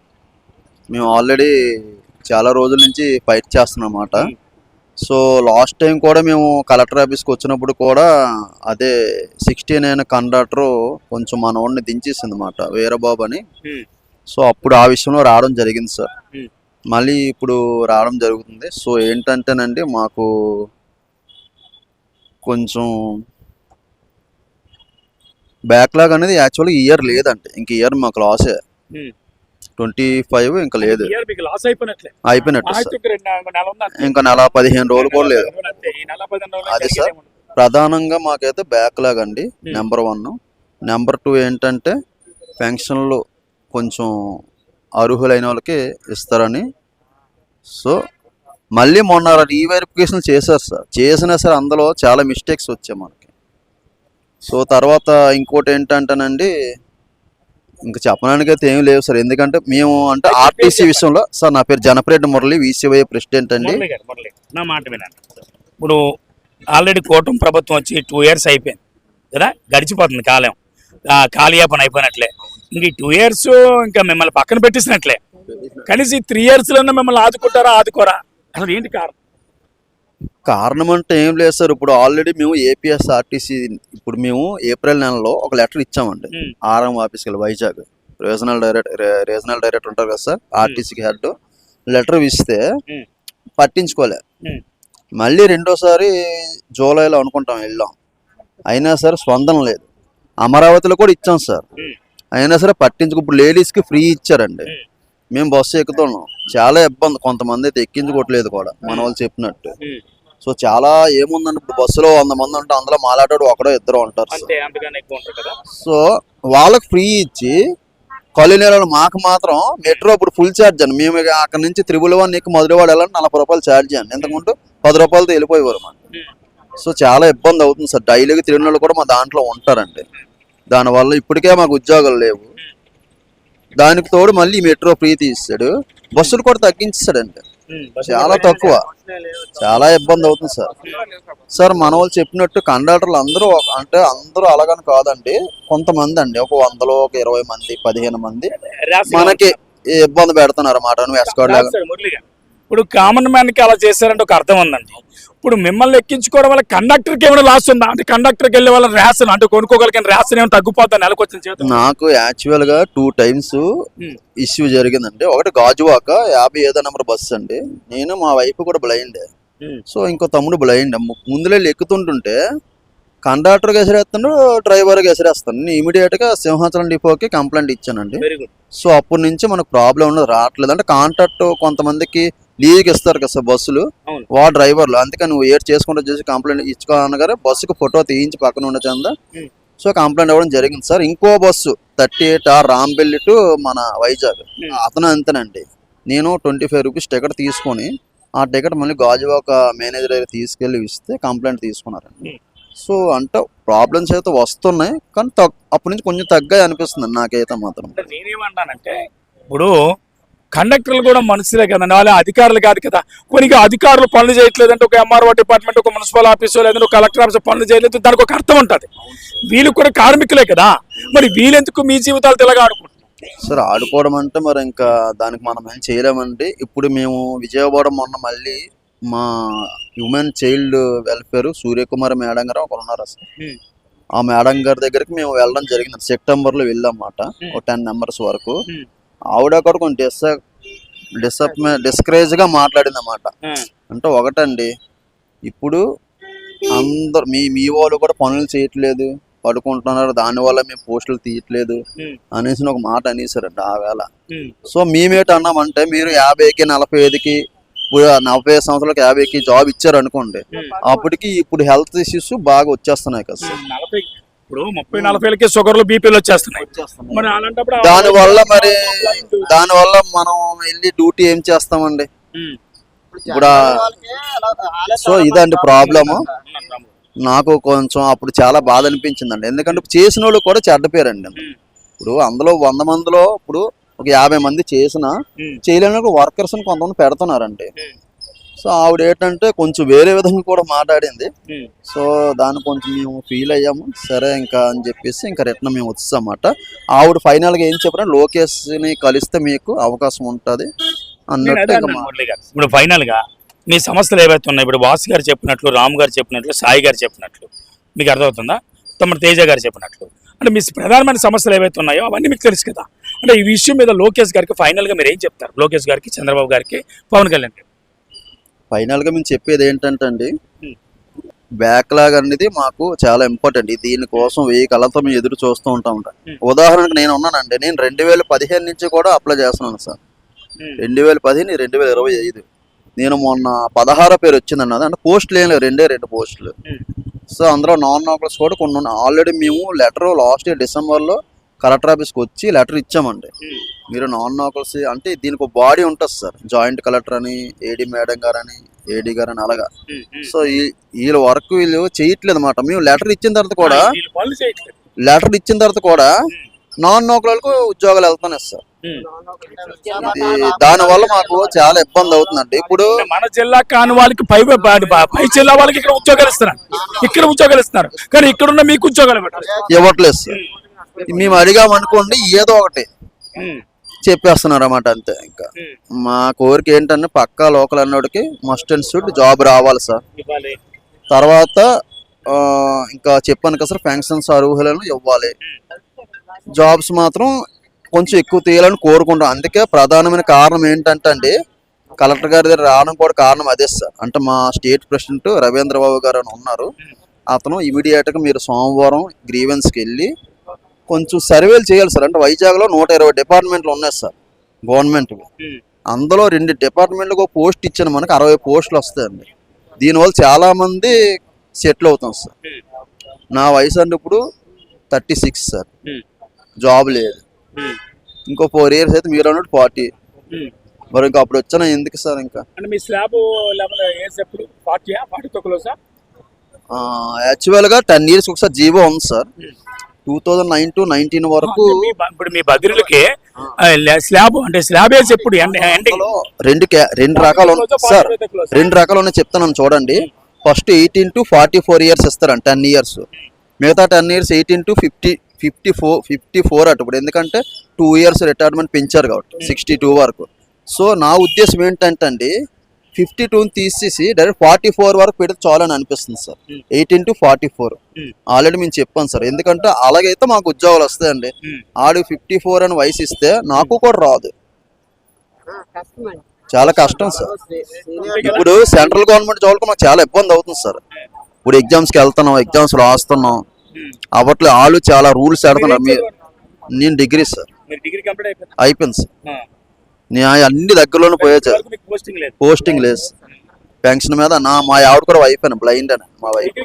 F: మేము ఆల్రెడీ చాలా రోజుల నుంచి ఫైట్ చేస్తున్నాం అన్నమాట సో లాస్ట్ టైం కూడా మేము కలెక్టర్ ఆఫీస్కి వచ్చినప్పుడు కూడా అదే సిక్స్టీన్ అయిన కండక్టర్ కొంచెం మన వాడిని దించేసింది అనమాట వీరబాబు అని. సో అప్పుడు ఆ విషయంలో రావడం జరిగింది సార్. మళ్ళీ ఇప్పుడు రావడం జరుగుతుంది. సో ఏంటంటేనండి మాకు కొంచెం బ్యాక్లాగ్ అనేది యాక్చువల్గా ఇయర్ లేదంటే. ఇంక ఇయర్ మాకు లాసే. ట్వంటీ ఫైవ్ ఇంకా లేదు. అయిపోయినట్టు? ఇంకా నెల పదిహేను రోజులు కూడా లేదు. అది సార్. ప్రధానంగా మాకైతే బ్యాక్లాగ్ అండి. నెంబర్ వన్ నెంబర్ టూ ఏంటంటే పెన్షన్లు కొంచెం అర్హులైన వాళ్ళకి ఇస్తారని. సో మళ్ళీ మొన్న రీవెరిఫికేషన్ చేశారు సార్. చేసినా సార్ అందులో చాలా మిస్టేక్స్ వచ్చాయి మనకి సో తర్వాత ఇంకోటి ఏంటంటేనండి ఇంకా చెప్పడానికి అయితే ఏం లేవు సార్. ఎందుకంటే మేము అంటే ఆర్టీసీ విషయంలో సార్ నా పేరు జనపరెడ్డి మురళి వీసీవై ప్రెసిడెంట్ అండి.
A: నా మాట వినండి. ఇప్పుడు ఆల్రెడీ కూటమి ప్రభుత్వం వచ్చి టూ ఇయర్స్ అయిపోయింది కదా గడిచిపోతుంది కాలం. కాలయాపన అయిపోయినట్లే. ఇంక ఈ టూ ఇయర్స్ ఇంకా మిమ్మల్ని పక్కన పెట్టేసినట్లే. కనీసం ఈ త్రీ ఇయర్స్లోనే మిమ్మల్ని ఆదుకుంటారా ఆదుకోరా? అసలు ఏంటి కారణం?
F: కారణం అంటే ఏం లేదు సార్. ఇప్పుడు ఆల్రెడీ మేము ఏపీఎస్ ఆర్టీసీ ఇప్పుడు మేము ఏప్రిల్ నెలలో ఒక లెటర్ ఇచ్చామండి. ఆర్ఎం ఆఫీస్కి వెళ్ళి Vizag. Regional director regional director ఉంటారు కదా సార్ ఆర్టీసీకి హెడ్. లెటర్ ఇస్తే. పట్టించుకోలే. మళ్ళీ రెండోసారి జూలైలో అనుకుంటాం వెళ్ళాం. అయినా సరే స్పందన లేదు. అమరావతిలో కూడా ఇచ్చాం సార్. అయినా సరే పట్టించుకో ఇప్పుడు లేడీస్కి ఫ్రీ ఇచ్చారండి. మేము. బస్సు ఎక్కుతున్నాం. చాలా ఇబ్బంది. కొంతమంది అయితే ఎక్కించుకోవట్లేదు కూడా మన వాళ్ళు చెప్పినట్టు. సో చాలా ఏముందంటే ఇప్పుడు బస్సులో వంద మంది ఉంటే అందులో మాలాడాడు ఒకడో ఇద్దరు ఉంటారు సో వాళ్ళకి ఫ్రీ ఇచ్చి కొలినేరలు మాకు మాత్రం మెట్రో ఇప్పుడు ఫుల్ ఛార్జ్ అండి. మేము అక్కడ నుంచి త్రిబుల్ వన్ ఎక్కి మధురవాడ వెళ్ళాలంటే నలభై రూపాయలు ఛార్జ్ అండి ఇంతకుముందు పది రూపాయలతో వెళ్ళిపోయేవారు మనం సో చాలా ఇబ్బంది అవుతుంది సార్ డైలీగా తిరిగిన కూడా మా దాంట్లో ఉంటారండి. దానివల్ల ఇప్పటికే మాకు ఉద్యోగాలు లేవు. దానికి తోడు మళ్ళీ మెట్రో ఫ్రీ తీస్తాడు. బస్సులు కూడా తగ్గించాడండి చాలా తక్కువ. చాలా ఇబ్బంది అవుతుంది సార్. సార్ మన వాళ్ళు చెప్పినట్టు కండక్టర్లు అందరూ అంటే అందరూ అలాగని కాదండి. కొంతమంది అండి ఒక వందలో ఒక ఇరవై మంది పదిహేను మంది మనకి ఇబ్బంది పెడుతున్నారు నువ్వు లాగా
A: మురళి గారు. ఇప్పుడు కామన్ మ్యాన్కి అలా చేశారంటే ఒక అర్థం ఉందండి. ఇప్పుడు మిమ్మల్ని ఎక్కించుకోవడం వల్ల కండక్టర్కి ఏమైనా లాస్ ఉందా? అంటే కండక్టర్కి వెళ్ళే వాళ్ళ రేషన్ అంటే కొనుక్కోగలిగిన రేషన్ ఏమైనా తగ్గిపోతా నెలకు వచ్చిన చేత
F: నాకు యాక్చువల్గా టూ టైమ్స్. ఇష్యూ జరిగిందండి. ఒకటి గాజువాక యాభై ఐదో నెంబర్ బస్సు అండి. నేను మా వైఫ్ కూడా బ్లైండ్
A: Hmm.
F: సో ఇంకో తమ్ముడు బ్లైండ్ ముందులో ఎక్కుతుంటుంటే కండక్టర్ ఎసిరేస్తాడు డ్రైవర్ ఎసిరేస్తాను. నేను ఇమీడియట్గా సింహాచలం డిపోకి కంప్లైంట్ ఇచ్చానండి. సో అప్పటి నుంచి మనకు ప్రాబ్లం ఉండదు రావట్లేదు. అంటే కాంట్రాక్ట్ కొంతమందికి లీవ్కి ఇస్తారు కదా సార్ బస్సులు. వా డ్రైవర్లు. అందుకని నువ్వు ఏడ్ చేసుకుంటూ చేసి కంప్లైంట్ ఇచ్చుకో అనగానే బస్సుకు ఫోటో తీయించి పక్కన ఉన్న చంద. సో కంప్లైంట్ ఇవ్వడం జరిగింది సార్. ఇంకో బస్సు థర్టీ ఎయిట్ ఆ రాంబెల్లి టు మన వైజాగ్. అతను అంతేనండి. నేను ట్వంటీ ఫైవ్ రూపీస్ టికెట్ తీసుకొని ఆ టికెట్ మళ్ళీ గాజువాక మేనేజర్ దగ్గర తీసుకెళ్ళి ఇస్తే కంప్లైంట్ తీసుకున్నారండి. సో అంటే ప్రాబ్లమ్స్ అయితే వస్తున్నాయి. కానీ అప్పటి నుంచి కొంచెం తగ్గాయి అనిపిస్తుంది నాకైతే మాత్రం.
A: నేనేమంటానంటే ఇప్పుడు కండక్టర్లు కూడా మనుషులే కదండి వాళ్ళ అధికారులు కాదు కదా. కొన్ని అధికారులు పనులు చేయట్లేదంటే ఒక ఎంఆర్ఓ డిపార్ట్మెంట్ ఒక మున్సిపల్ ఆఫీస్ లేదంటే ఒక కలెక్టర్ ఆఫీస్ పనులు చేయలేదు దానికి ఒక అర్థం ఉంటుంది. వీళ్ళు కూడా కార్మికులే కదా. మరి వీళ్ళెందుకు మీ జీవితాలు తెలగా ఆడుకుంటారు
F: సార్ ఆడుకోవడం అంటే మరి ఇంకా దానికి మనం ఏం చేయలేమండి. ఇప్పుడు మేము విజయవాడ మొన్న మళ్ళీ మా human child welfare Suryakumar madam గారు ఒకరు ఉన్నారు అసలు. ఆ మేడం గారి దగ్గరికి మేము వెళ్ళడం జరిగింది. సెప్టెంబర్లో వెళ్ళామాట
A: Hmm.
F: ఒక టెన్ నెంబర్స్ వరకు. ఆవిడ కొంచెం డిస్ డిస్కరేజ్గా మాట్లాడింది అన్నమాట అంటే ఒకటండి ఇప్పుడు అందరు మీ మీ వాళ్ళు కూడా పనులు చేయట్లేదు పడుకుంటున్నారు దానివల్ల మేము పోస్టులు తీయట్లేదు. అనేసి ఒక మాట అనేసారండి ఆ వేళ. సో మేమేటి అన్నామంటే మీరు యాభైకి నలభై ఐదుకి నలభై ఐదు సంవత్సరాలకి యాభైకి జాబ్ ఇచ్చారు అనుకోండి అప్పటికి ఇప్పుడు హెల్త్ ఇష్యూస్ బాగా వచ్చేస్తున్నాయి కదా సార్.
A: ఇప్పుడు ముప్పై నలభైలకి షుగర్లు బీపీలు వచ్చేస్తున్నాయి. మరి అలాంటప్పుడు
F: దాని వల్ల మరి దాని వల్ల మనం వెళ్ళి డ్యూటీ ఏం చేస్తామండి. ఇప్పుడు సో ఇదండి ప్రాబ్లము. నాకు కొంచెం అప్పుడు చాలా బాధ అనిపించిందండి. ఎందుకంటే చేసిన వాళ్ళు కూడా చెడ్డ పేరండి ఇప్పుడు అందులో వంద మందిలో ఇప్పుడు ఒక యాభై మంది చేసిన. చేయలేని వర్కర్స్ కొంతమంది పెడుతున్నారండి. సో ఆవిడ ఏంటంటే కొంచెం వేరే విధంగా కూడా మాట్లాడింది. సో దాన్ని కొంచెం మేము ఫీల్ అయ్యాము. సరే ఇంకా అని చెప్పేసి ఇంకా రిటర్న్ మేము వచ్చామన్నమాట ఆవిడ final గా ఏం చెప్పారంటే లోకేష్ని కలిస్తే మీకు అవకాశం ఉంటుంది
A: నేను
F: అన్నట్టు.
A: ఇప్పుడు ఫైనల్గా మీ సమస్యలు ఏవైతే ఉన్నాయి ఇప్పుడు వాసు గారు చెప్పినట్లు రామ్ గారు చెప్పినట్లు సాయి గారు చెప్పినట్లు మీకు అర్థమవుతుందా? తమ్ముడు తేజ గారు చెప్పినట్లు. అంటే మీ ప్రధానమైన సమస్యలు ఏవైతే ఉన్నాయో అవన్నీ మీకు తెలుసు కదా. అంటే ఈ విషయం మీద లోకేష్ గారికి ఫైనల్గా మీరు ఏం చెప్తారు? లోకేష్ గారికి చంద్రబాబు గారికి పవన్ కళ్యాణ్ గారికి.
F: ఫైనల్గా మేము చెప్పేది ఏంటంటే అండి. బ్యాక్లాగ్ అనేది మాకు చాలా ఇంపార్టెంట్ దీనికోసం వెయ్యి కళ్ళతో మేము ఎదురు చూస్తూ ఉంటాం. ఉదాహరణకు నేను ఉన్నానండి నేను రెండు వేల పదిహేను నుంచి కూడా అప్లై చేస్తున్నాను సార్. రెండు వేల పదిహేను రెండు వేల ఇరవై ఐదు. నేను మొన్న పదహారో పేరు వచ్చిందండి అది అంటే పోస్టులు ఏం లేవు రెండే రెండు పోస్టులు. సో అందులో నాన్ నోకల్స్ కూడా కొన్ని ఆల్రెడీ మేము లెటర్ లాస్ట్ ఇయర్ డిసెంబర్లో కలెక్టర్ ఆఫీస్కి వచ్చి లెటర్ ఇచ్చామండి. మీరు నాన్ నోకల్స్ అంటే దీనికి ఒక బాడీ ఉంటుంది సార్. జాయింట్ కలెక్టర్ అని ఏడి మేడం గారు అని ఏడి గారు అని అలాగా సో వీళ్ళ వర్క్ వీళ్ళు చేయట్లేదు అనమాట మేము లెటర్ ఇచ్చిన తర్వాత కూడా లెటర్ ఇచ్చిన తర్వాత కూడా నాన్ నోకలకు ఉద్యోగాలు వెళ్తున్నాయి సార్. దాని వల్ల మాకు చాలా ఇబ్బంది అవుతుందండి. ఇప్పుడు
A: మన జిల్లా కాని వాళ్ళకి పై పై- జిల్లా వాళ్ళకి ఇక్కడ ఉద్యోగాలు ఇస్తున్నారు. ఇక్కడ ఉద్యోగాలు ఇస్తున్నారు. కానీ ఇక్కడున్న మీకు ఉద్యోగాలు
F: ఇవ్వట్లేదు సార్. మేము అడిగామనుకోండి ఏదో ఒకటి చెప్పేస్తున్నారు అన్నమాట అంతే ఇంకా. మా కోరిక ఏంటంటే పక్కా లోకల్ అన్నోడికి మస్ట్ అండ్ షుడ్ జాబ్ రావాలి సార్. తర్వాత ఇంకా చెప్పాను కదా సార్ పెన్షన్స్ అర్హులను ఇవ్వాలి. జాబ్స్ మాత్రం కొంచెం ఎక్కువ తీయాలని కోరుకుంటాం అందుకే ప్రధానమైన కారణం ఏంటంటే అండి కలెక్టర్ గారి దగ్గర రావడం కూడా కారణం అదే సార్. అంటే మా స్టేట్ ప్రెసిడెంట్ రవీంద్ర బాబు గారు అని ఉన్నారు. అతను ఇమీడియట్గా మీరు సోమవారం గ్రీవెన్స్కి వెళ్ళి కొంచెం సర్వేలు చేయాలి సార్. అంటే వైజాగ్లో నూట ఇరవై డిపార్ట్మెంట్లు ఉన్నాయి సార్ గవర్నమెంట్ అందులో రెండు డిపార్ట్మెంట్లకు పోస్ట్ ఇచ్చాను మనకు అరవై పోస్టులు వస్తాయండి. దీనివల్ల చాలా మంది సెటిల్ అవుతాం సార్. నా వయసు అంటే ఇప్పుడు థర్టీ సిక్స్ సార్. జాబ్ లేదు. ఇంకో ఫోర్ ఇయర్స్ అయితే మీరు అన్నట్టు ఫార్టీ. మరి ఇంకా అప్పుడు వచ్చాను ఎందుకు సార్ ఇంకా?
A: మీ స్లాబ్
F: యాక్చువల్గా టెన్ ఇయర్స్ ఒకసారి జీవో ఉంది sir. Two thousand nine to nineteen వరకు
A: ఇప్పుడు మీ బదిలీలకి స్లాబ్ అంటే స్లాబ్ ఏజ్ ఎప్పుడు
F: రెండు రెండు రకాలు సార్ రెండు రకాలు ఉన్నాయి చెప్తాను చూడండి. First eighteen to forty four years ఇస్తారండి టెన్ ఇయర్స్ మిగతా ten years eighteen to fifty fifty four fifty four అటు ఇప్పుడు. ఎందుకంటే టూ ఇయర్స్ రిటైర్మెంట్ పెంచారు కాబట్టి సిక్స్టీ టూ వరకు. సో నా ఉద్దేశం ఏంటంటే అండి ఫిఫ్టీ టూని తీసేసి డైరెక్ట్ ఫార్టీ ఫోర్ వరకు పెడితే చాలు అని అనిపిస్తుంది sir. Eighteen to forty four.
A: Hmm.
F: Already మేము చెప్పాను సార్. ఎందుకంటే అలాగైతే మాకు ఉద్యోగాలు వస్తాయండి.
A: Hmm.
F: ఆడు ఫిఫ్టీ ఫోర్ అని వయసు ఇస్తే నాకు కూడా రాదు. చాలా కష్టం సార్. ఇప్పుడు సెంట్రల్ గవర్నమెంట్ జాబ్లకు మాకు చాలా ఇబ్బంది అవుతుంది సార్. ఇప్పుడు ఎగ్జామ్స్కి వెళ్తున్నాం ఎగ్జామ్స్ రాస్తున్నాం. అప్పట్లో వాళ్ళు చాలా రూల్స్ పెడుతున్నారు. మీరు నేను డిగ్రీ సార్.
A: మీరు డిగ్రీ కంప్లీట్ అయిపోయింది.
F: అయిపోయింది సార్. అన్ని దగ్గరలోనే పోయా సార్
A: మీకు పోస్టింగ్ లేదు.
F: పోస్టింగ్ లేదు. పెన్షన్ మీద నా మా ఆవిడ కూడా వైఫ్ అని బ్లైండ్ అని మా వైఫ్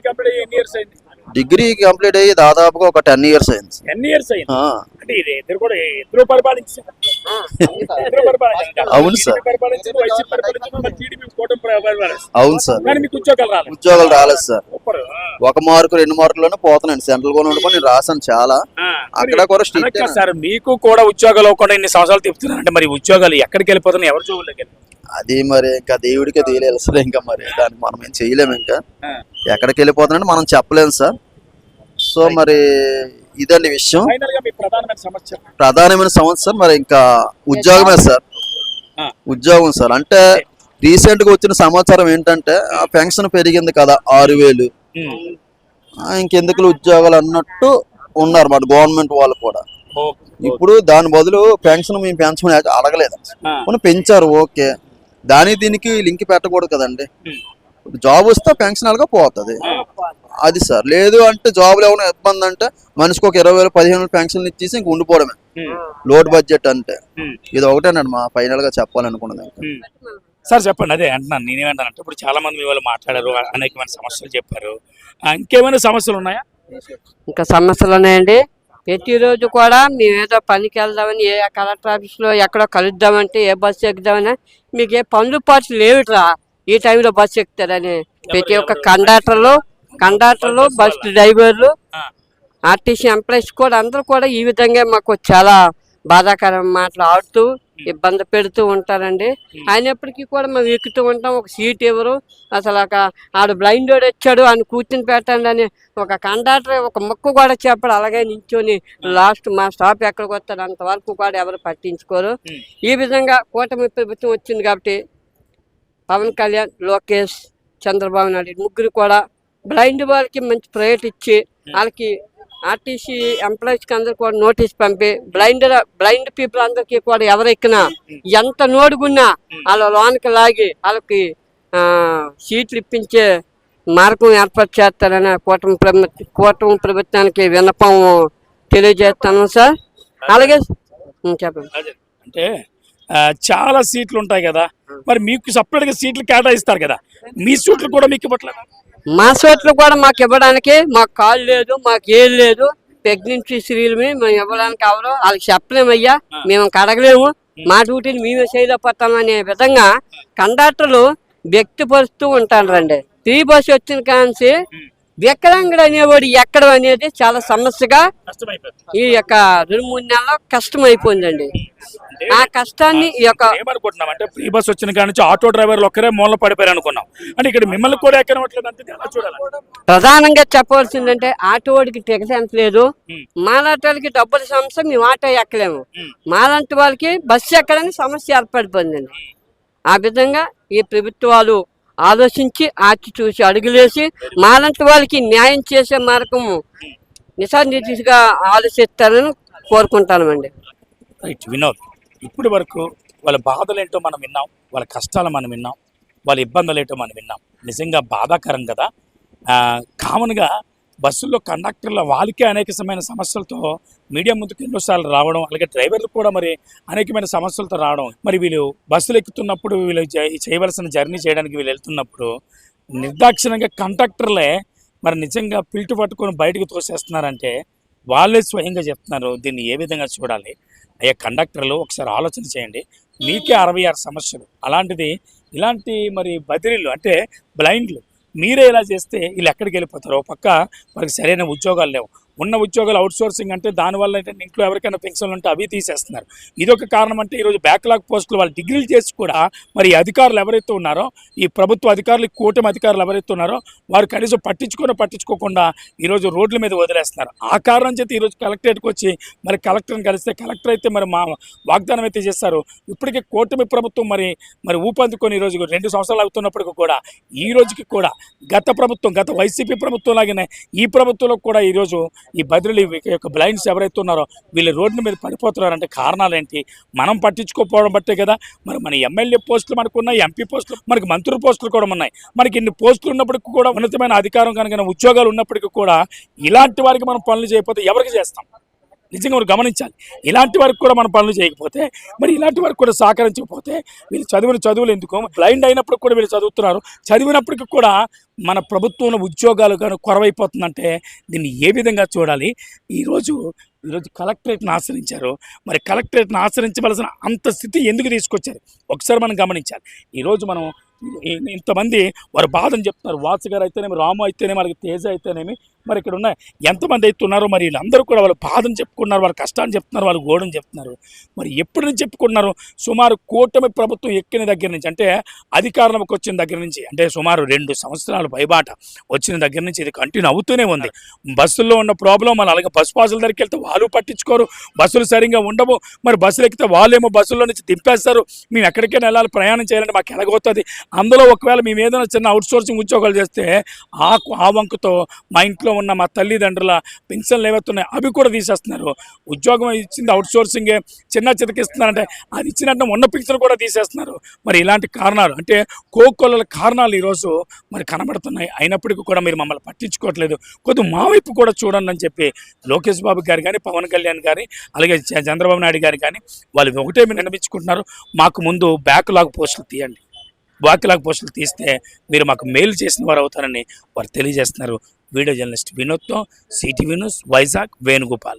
A: డిగ్రీ కంప్లీట్ అయ్యి
F: దాదాపుగా ఒక టెన్ ఇయర్స్ అయింది.
A: ఎన్ని ఇయర్స్ అయింది?
F: ఆ,
A: అంటే ఇది ఇద్దరు కూడా ఇద్దరు పరిపాలించారు. ఇద్దరు పరిపాలించారు.
F: అవును సార్.
A: టీడీపీ పరిపాలించారు. వైసీపీ పరిపాలించారు. మరి టీడీపీ కూటమి పరిపాలించారు.
F: అవును సార్.
A: కానీ మీకు ఉద్యోగాలు రాలేదు.
F: ఉద్యోగాలు రాలేదు సార్. ఒక మార్కు రెండు మార్కుల్లోనే పోతున్నాను. సెంట్రల్ గవర్నమెంట్ కూడా నేను రాశాను చాలా. అక్కడ కూడా స్ట్రిక్ట్
A: సార్? మీకు కూడా ఉద్యోగాలు అవ్వకుండా ఇన్ని సంవత్సరాలు తిప్పుతున్నారంటే మరి ఉద్యోగాలు ఎక్కడికి వెళ్ళిపోతున్నాయి? ఎవరు వెళ్ళి
F: అది మరి ఇంకా దేవుడికే తెలియాలి సార్ ఇంకా మరి. దాన్ని మనం ఏం చేయలేము ఇంకా. ఎక్కడికి వెళ్ళిపోతుందంటే మనం చెప్పలేము సార్. సో మరి ఇదండి విషయం.
A: ప్రధానమైన సమస్య.
F: సార్ మరి ఇంకా ఉద్యోగమే సార్.
A: ఆ.
F: ఉద్యోగం సార్. అంటే రీసెంట్గా వచ్చిన సమాచారం ఏంటంటే ఆ పెన్షన్ పెరిగింది కదా ఆరు వేలు. ఆ, ఇంకెందుకు ఉద్యోగాలు అన్నట్టు ఉన్నారు మరి గవర్నమెంట్ వాళ్ళు కూడా. ఇప్పుడు దాని బదులు పెన్షన్ మేము పెంచమని అడగలేదు. పెంచారు ఓకే. దాని దీనికి లింక్ పెట్టకూడదు కదండి. జాబ్ వస్తే పెన్షన్ అలాగా పోతుంది. అది సార్ లేదు అంటే జాబ్లో ఏమైనా ఇబ్బంది అంటే మనిషికి ఒక ఇరవై వేలు పదిహేను వేలు పెన్షన్లు ఇచ్చేసి ఇంక ఉండిపోవడమే. లోడ్ బడ్జెట్ అంటే. ఇది ఒకటేనండి మా ఫైనల్గా చెప్పాలనుకున్నది.
A: సార్ చెప్పండి అదే అంటున్నాను నేనేమంటానంటే ఇప్పుడు చాలా మంది మీ వాళ్ళు మాట్లాడారు అనేకమైన సమస్యలు చెప్పారు. ఇంకేమైనా సమస్యలు ఉన్నాయా?
G: ఇంకా సమస్యలు ఉన్నాయండి. ప్రతిరోజు కూడా మేము ఏదో పనికి వెళ్దామని ఏ కలెక్టర్ ఆఫీస్లో ఎక్కడో కలుద్దామంటే ఏ బస్సు ఎక్కుదామని మీకు ఏ పనులు పాటు లేవుట్రా ఈ టైంలో బస్సు ఎక్కుతారని ప్రతి ఒక్క కండక్టర్లు కండక్టర్లు బస్ డ్రైవర్లు. ఆర్టీసీ ఎంప్లాయీస్ కూడా అందరూ కూడా ఈ విధంగా మాకు చాలా బాధాకరం మాటలు ఆడుతూ ఇబ్బంది పెడుతూ ఉంటారండి. అయినప్పటికీ కూడా మేము ఎక్కుతూ ఉంటాం. ఒక సీట్ ఎవరు? అసలు ఒక ఆడు బ్లైండ్ వాడు వచ్చాడు అని కూర్చుని పెట్టండి అని ఒక కండక్టర్ ఒక ముక్క కూడా చెప్పడు. అలాగే నించొని లాస్ట్ మా స్టాప్ ఎక్కడికి వస్తాడు అంతవరకు కూడా ఎవరు పట్టించుకోరు. ఈ విధంగా కూటమి ప్రభుత్వం వచ్చింది కాబట్టి పవన్ కళ్యాణ్ లోకేష్ చంద్రబాబు నాయుడు ముగ్గురు కూడా బ్లైండ్ వాళ్ళకి మంచి ప్రయారిటీ ఇచ్చి వాళ్ళకి ఆర్టీసీ ఎంప్లాయీస్కి అందరు కూడా నోటీస్ పంపి బ్లైండ్ బ్లైండ్ పీపుల్ అందరికీ కూడా ఎవరెక్కినా ఎంత నోడుగున్నా వాళ్ళ లోనికి లాగి వాళ్ళకి సీట్లు ఇప్పించే మార్గం ఏర్పాటు చేస్తారని కూటమి ప్రభు కూటమి ప్రభుత్వానికి విన్నపం తెలియజేస్తాను సార్. అలాగే చెప్పండి.
A: అంటే చాలా సీట్లు ఉంటాయి కదా. మరి మీకు సపరేట్గా సీట్లు కేటాయిస్తారు కదా. మీ సీట్లు కూడా మీకు ఇవ్వట్లేదు?
G: మా సోట్లు కూడా మాకు ఇవ్వడానికి మాకు కాలు లేదు మాకు ఏం లేదు. ప్రెగ్నెన్సీ స్త్రీలు మేము ఇవ్వడానికి అవరు వాళ్ళకి చెప్పలేమయ్యా మేము కడగలేము మా డ్యూటీని మేమే చేయలేకపోతాం అనే విధంగా కండక్టర్లు వ్యక్తిపరుస్తూ ఉంటారు రండి ఫ్రీ బస్సు వచ్చిన కాంచి వికలాంగుడు అనేవాడు ఎక్కడం అనేది చాలా సమస్యగా ఈ యొక్క రెండు మూడు నెలల్లో కష్టం ఆ కష్టాన్ని ఈ యొక్క
A: ఏమనుకుంటున్నాం అంటే ఫ్రీ బస్ వచ్చిన కాడి నుంచి ఆటో డ్రైవర్లు ఒక్కరే మూల పడిపోయారు అనుకున్నాం. అంటే ఇక్కడ మిమ్మల్ని కూడా ఎక్కనట్లేదు అంటే ఎలా చూడాలి.
G: ప్రధానంగా చెప్పవలసిందంటే ఆటోడికి టికెట్ ఎంత లేదు.
A: ఉం.
G: మాలాంటి వాళ్ళకి డబ్బుల సమస్య మేము ఆటో ఎక్కలేము. మాలాంటి వాళ్ళకి బస్సు ఎక్కడానికి సమస్య ఏర్పడిపోయిందండి ఆ విధంగా ఈ ప్రభుత్వాలు ఆలోచించి ఆచి చూసి అడుగులేసి మాలాంటి వాళ్ళకి న్యాయం చేసే మార్గము నిశానిధిగా ఆలోచిస్తారని కోరుకుంటామండి
A: వినోద్. ఇప్పటి వరకు వాళ్ళ బాధలు ఏంటో మనం విన్నాం వాళ్ళ కష్టాలు మనం విన్నాం వాళ్ళ ఇబ్బందులు ఏంటో మనం విన్నాం. నిజంగా బాధాకరం కదా? కామన్గా బస్సుల్లో కండక్టర్ల వాళ్ళకే అనేకమైన సమస్యలతో మీడియా ముందుకు ఎన్నోసార్లు రావడం అలాగే డ్రైవర్లు కూడా మరి అనేకమైన సమస్యలతో రావడం. మరి వీళ్ళు బస్సులు ఎక్కుతున్నప్పుడు వీళ్ళు చేయవలసిన జర్నీ చేయడానికి వీళ్ళు వెళ్తున్నప్పుడు నిర్దాక్షిణంగా కండక్టర్లే మరి నిజంగా పిల్టు పట్టుకొని బయటకు తోసేస్తున్నారంటే వాళ్ళే స్వయంగా చెప్తున్నారు. దీన్ని ఏ విధంగా చూడాలి? అయ్యా కండక్టర్లు ఒకసారి ఆలోచన చేయండి. మీకే అరవై ఆరు సమస్యలు. అలాంటిది ఇలాంటి మరి బదిలీలు అంటే బ్లైండ్లు. మీరే ఇలా చేస్తే వీళ్ళు ఎక్కడికి వెళ్ళిపోతారు? ఒక పక్క వారికి సరైన ఉద్యోగాలు లేవు. ఉన్న ఉద్యోగాలు అవుట్ సోర్సింగ్ అంటే దానివల్ల ఏంటంటే ఇంట్లో ఎవరికైనా పెన్షన్లు ఉంటే అవి తీసేస్తున్నారు. ఇదొక కారణం అంటే ఈరోజు బ్యాక్లాగ్ పోస్టులు వాళ్ళు డిగ్రీలు చేసి కూడా మరి అధికారులు ఎవరైతే ఉన్నారో ఈ ప్రభుత్వ అధికారులు కూటమి అధికారులు ఎవరైతే ఉన్నారో వారు కనీసం పట్టించుకొని పట్టించుకోకుండా ఈరోజు రోడ్ల మీద వదిలేస్తున్నారు. ఆ కారణం చేత ఈరోజు కలెక్టరేట్కి వచ్చి మరి కలెక్టర్ని కలిస్తే కలెక్టర్ అయితే మరి మా వాగ్దానం అయితే చేస్తారు ఇప్పటికే కూటమి ప్రభుత్వం మరి మరి ఊపందుకొని ఈరోజు రెండు సంవత్సరాలు అవుతున్నప్పటికీ కూడా ఈ రోజుకి కూడా గత ప్రభుత్వం గత వైసీపీ ప్రభుత్వం లాగానే ఈ ప్రభుత్వంలో కూడా ఈరోజు ఈ బదిలీ యొక్క బ్లైండ్స్ ఎవరైతే ఉన్నారో వీళ్ళు రోడ్డు మీద పడిపోతున్నారంటే కారణాలు ఏంటి మనం పట్టించుకోకపోవడం బట్టే కదా. మరి మన ఎమ్మెల్యే పోస్టులు మనకు ఉన్నాయి ఎంపీ పోస్టులు మనకి మంత్రుల పోస్టులు కూడా ఉన్నాయి. మనకి ఇన్ని పోస్టులు ఉన్నప్పటికీ కూడా ఉన్నతమైన అధికారం కనుక ఉద్యోగాలు ఉన్నప్పటికీ కూడా ఇలాంటి వారికి మనం పనులు చేయకపోతే ఎవరికి చేస్తాం? నిజంగా మనం గమనించాలి. ఇలాంటి వరకు కూడా మనం పనులు చేయకపోతే మరి ఇలాంటి వరకు కూడా సహకరించకపోతే వీళ్ళు చదివిన చదువులు ఎందుకు? బ్లైండ్ అయినప్పుడు కూడా వీళ్ళు చదువుతున్నారు. చదివినప్పటికీ కూడా మన ప్రభుత్వంలో ఉద్యోగాలు కానీ కొరవైపోతుందంటే దీన్ని ఏ విధంగా చూడాలి? ఈరోజు ఈరోజు కలెక్టరేట్ని ఆశ్రయించారు. మరి కలెక్టరేట్ను ఆశ్రయించవలసిన అంత స్థితి ఎందుకు తీసుకొచ్చారు? ఒకసారి మనం గమనించాలి. ఈరోజు మనం ఇంతమంది వారు బాధను చెప్తున్నారు. వాసు గారు అయితేనేమి రాము అయితేనేమి వాళ్ళకి తేజ అయితేనేమి మరి ఇక్కడ ఉన్న ఎంతమంది అయితే ఉన్నారో మరి వీళ్ళందరూ కూడా వాళ్ళు బాధను చెప్పుకున్నారు వాళ్ళ కష్టాన్ని చెప్తున్నారు వాళ్ళు గోడని చెప్తున్నారు. మరి ఎప్పటి నుంచి చెప్పుకున్నారు? సుమారు కూటమి ప్రభుత్వం ఎక్కిన దగ్గర నుంచి అంటే అధికారంలోకి వచ్చిన దగ్గర నుంచి అంటే సుమారు రెండు సంవత్సరాలు పైబాట వచ్చిన దగ్గర నుంచి ఇది కంటిన్యూ అవుతూనే ఉంది. బస్సుల్లో ఉన్న ప్రాబ్లం మన అలాగే బస్సు పాసుల దగ్గరికి వెళ్తే వాళ్ళు పట్టించుకోరు బస్సులు సరిగ్గా ఉండవు. మరి బస్సులు ఎక్కితే వాళ్ళేమో బస్సుల్లో నుంచి దింపేస్తారు. మేము ఎక్కడికైనా వెళ్ళాలి ప్రయాణం చేయాలంటే మాకు ఎలాగవుతుంది? అందులో ఒకవేళ మేము ఏదైనా చిన్న అవుట్ సోర్సింగ్ ఉద్యోగాలు చేస్తే ఆ ఆ వంకతో మా ఇంట్లో ఉన్న మా తల్లిదండ్రుల పెన్షన్లు ఏవైతున్నాయి అవి కూడా తీసేస్తున్నారు. ఉద్యోగం ఇచ్చింది అవుట్ సోర్సింగే చిన్న చితకిస్తున్నారంటే అది ఇచ్చినట్టు ఉన్న పిక్చర్ కూడా తీసేస్తున్నారు. మరి ఇలాంటి కారణాలు అంటే కోకొల్లల కారణాలు ఈరోజు మరి కనబడుతున్నాయి. అయినప్పటికీ కూడా మీరు మమ్మల్ని పట్టించుకోవట్లేదు. కొద్దిగా మా వైపు కూడా చూడండి అని చెప్పి లోకేష్ బాబు గారు కానీ పవన్ కళ్యాణ్ గారి అలాగే చ- చంద్రబాబు నాయుడు గారు కానీ వాళ్ళు ఒకటే మీరు వినిపించుకుంటున్నారు మాకు ముందు బ్యాక్లాగ్ పోస్టులు తీయండి. బ్యాక్లాగ్ పోస్టులు తీస్తే మీరు మాకు మెయిల్ చేసిన వారు అవుతారని వారు తెలియజేస్తున్నారు. వీడియో జర్నలిస్ట్ వినోద్తో సిటీ న్యూస్ వైజాగ్ వేణుగోపాల్.